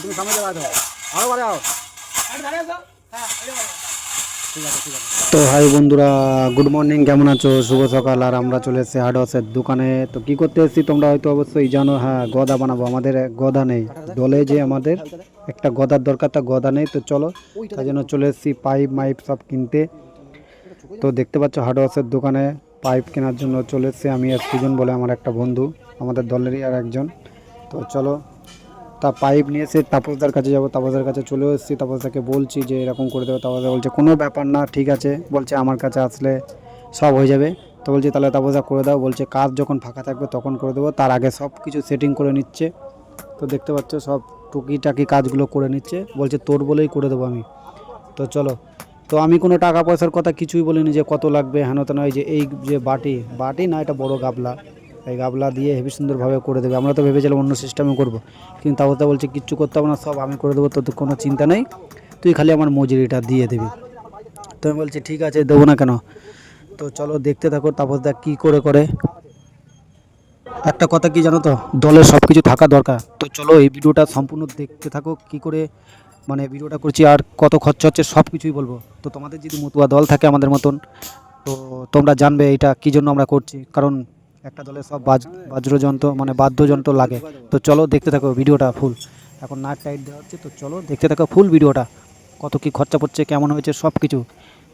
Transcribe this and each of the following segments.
তুমি সামনে আরও বাড়ে আও তো হাই বন্ধুরা গুড মর্নিং কেমন আছো? শুভ সকাল। আর আমরা চলে এসেছি হার্ড হাউসের দোকানে। তো কি করতে এসেছি তোমরা হয়তো অবশ্যই জানো হ্যাঁ গদা বানাবো। আমাদের গদা নেই। দলে যে আমাদের একটা গদার দরকার তা গদা নেই। তো চলো, তাই জন্য চলে এসেছি পাইপ, মাইপ সব কিনতে। তো দেখতে পাচ্ছ হার্ড হাউসের দোকানে পাইপ কেনার জন্য চলে এসেছি। আমি সুজন বলে আমার একটা বন্ধু, আমাদের দলেরই আর একজন। তো চলো তা পাইপ নিয়ে এসে তাপসদার কাছে যাব, তাপসদার কাছে চলে এসেছি। তাপসদাকে বলছি যে এরকম করে দেবো। তাপসদা বলছে, কোনো ব্যাপার না, ঠিক আছে। বলছে, আমার কাছে আসলে সব হয়ে যাবে। তো বলছি, তাহলে তাপসদা করে দাও। বলছে, কাজ যখন ফাঁকা থাকবে তখন করে দেবো। তার আগে সব কিছু সেটিং করে নিচ্ছে। তো দেখতে পাচ্ছ, সব টুকিটাকি কাজগুলো করে নিচ্ছে। বলছে, তোর বলেই করে দেবো আমি। তো চলো। তো আমি কোনো টাকা পয়সার কথা কিছুই বলিনি যে কত লাগবে। হেন তেন যে এই যে বাটি বাটি না, এটা বড় গাবলা। এই গাবলা দিয়ে হেবি সুন্দরভাবে করে দেবে। আমরা তো ভেবেছিলাম অন্য সিস্টেমে করব। কিন্তু তাও তো বলছে, কিচ্ছু করতে হবে না, সব আমি করে দেবো তোর কোনো চিন্তা নেই। তুই খালি আমার মজুরিটা দিয়ে দিবি। তো আমি বলছি, ঠিক আছে, দেবো না কেন? তো চলো দেখতে থাকো, তারপর দেখ কী করে করে। একটা কথা কি জানো তো, দলের সব কিছু থাকা দরকার। তো চলো এই ভিডিওটা সম্পূর্ণ দেখতে থাকো, কি করে মানে ভিডিওটা করছি আর কত খরচা হচ্ছে সব কিছুই বলব। তো তোমাদের যদি মতুয়া দল থাকে আমাদের মতন, তো তোমরা জানবে এটা কী জন্য আমরা করছি। কারণ একটা দলে সব বাজ বাজ্যযন্ত্র মানে বাদ্যযন্ত্র লাগে। তো চলো দেখতে থাকো ভিডিওটা ফুল। এখন নাট টাইট দেওয়া হচ্ছে, তো চলো দেখতে থাকো ফুল ভিডিওটা। কত কি খরচা পড়ছে, কেমন হয়েছে সব কিছু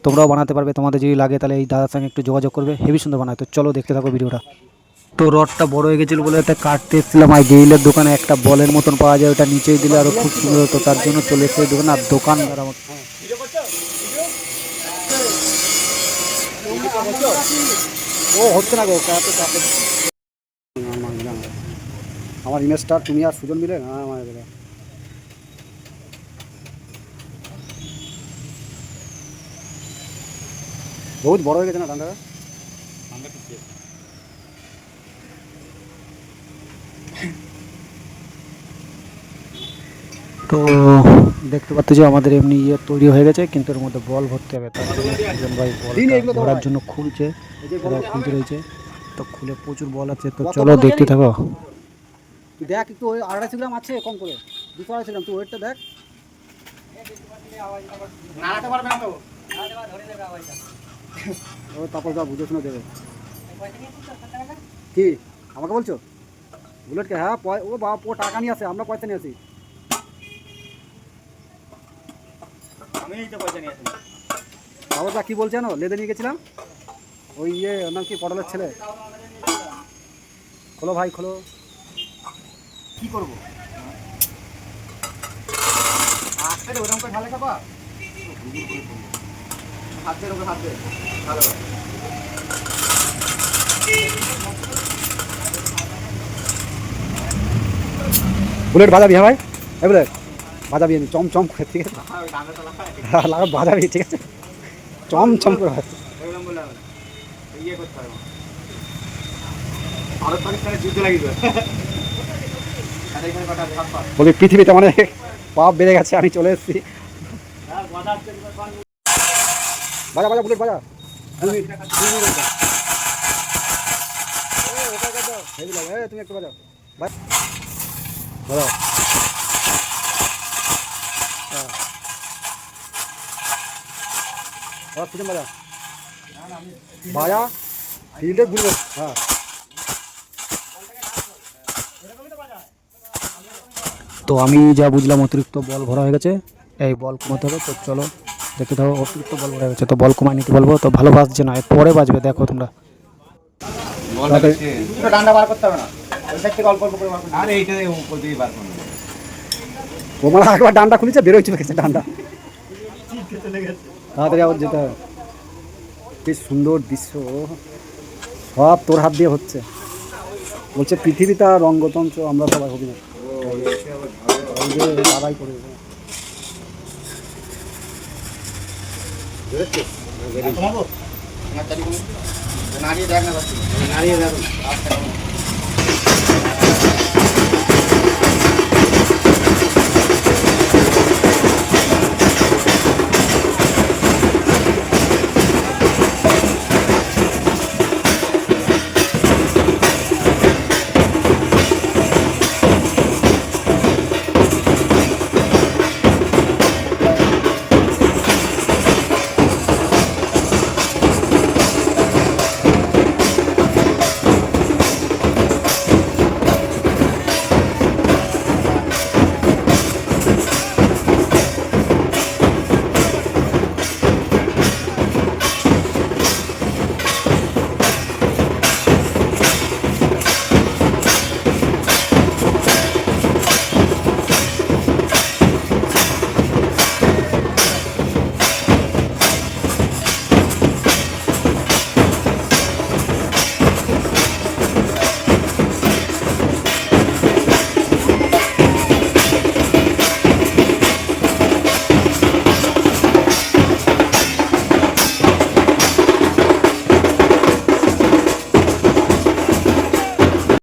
তোমরাও বানাতে পারবে, তোমাদের যদি লাগে তাহলে এই দাদার সঙ্গে একটু যোগাযোগ করবে, হেভি সুন্দর বানায়। তো চলো দেখতে থাকো ভিডিওটা। তো রডটা বড় হয়ে গেছিল বলে একটা কাটতে এসেছিলাম। আর গেইলের দোকানে একটা বলের মতন পাওয়া যায়, ওটা নিচেই দিলে আরও খুব সুন্দর হতো। তার জন্য চলে এসে দোকানে, আর দোকানদার আমার ও হচ্ছে না গো এত চাপে আমার ইমেজটা তুমি আর সুজন মিলে? না, আমার এবারে। বহুত বড় হয়ে গেছে না ঠান্ডাটা তো দেখতে পাচ্ছি যে আমাদের এমনি ইয়ে তৈরি হয়ে গেছে কিন্তু এর মধ্যে বল ভরতে হবে। তার জন্য ভাই বল ভরার জন্য খুলছে খুলতে রয়েছে। তো খুলে প্রচুর বল আছে তো চলো দেখতে থাকো। তুই দেখ একটু ওই আড়াইশো গ্রাম আছে কম করে। দুশো আড়াইশো গ্রাম তুই ওয়েটটা দেখ। ও তারপর যা বুঝে শুনে দেবে। কি? আমাকে বলছো? বুলেটকে? হ্যাঁ পয়- ও বাপ ও টাকা নিয়ে আসে আমরা পয়সা নিয়ে আসি। বাবা কি বলছে জানো? লেদে নিয়ে গেছিলাম। ওই ইয়ে নাম কি? পটলের ছেলে। খোলো ভাই, খোলো। কি করব? ওরকম করে খাবা বুলেট বাজাবি হ্যাঁ ভাই? বুলেট। বাজাবি আমি চম চম করে, ঠিক আছে? লাগা বাজাবি, ঠিক আছে? চম চম করে। বলি, পৃথিবীতে মানে পাপ বেড়ে গেছে, আমি চলে এসেছি। বাজা বাজা, বুলেট বাজা। তুমি একটু বাজাও। বাজ- বাজাও এবার পিছন বাজা বাজা ফিল্ডে ঘুরবে হ্যাঁ তো আমি যা বুঝলাম অতিরিক্ত বল ভরা হয়ে গেছে এই বল কমাতে হবে তো চলো দেখে দাও অতিরিক্ত বল ভরা হয়ে গেছে তো বল কমায় নিতে বলব তো ভালো বাজছে না পরে বাজবে দেখো তোমরা ডান্ডা বার করতে হবে না তোমার একবার ডান্ডা খুলেছে বেরোয় চলে গেছে ডান্ডা তাড়াতাড়ি আবার যেতে হবে। কি সুন্দর দৃশ্য সব তোর হাত দিয়ে হচ্ছে। বলছে পৃথিবীতে আর রঙ্গতন্ত্র, আমরা সবাই হবি না। করে দেখ না দেখ।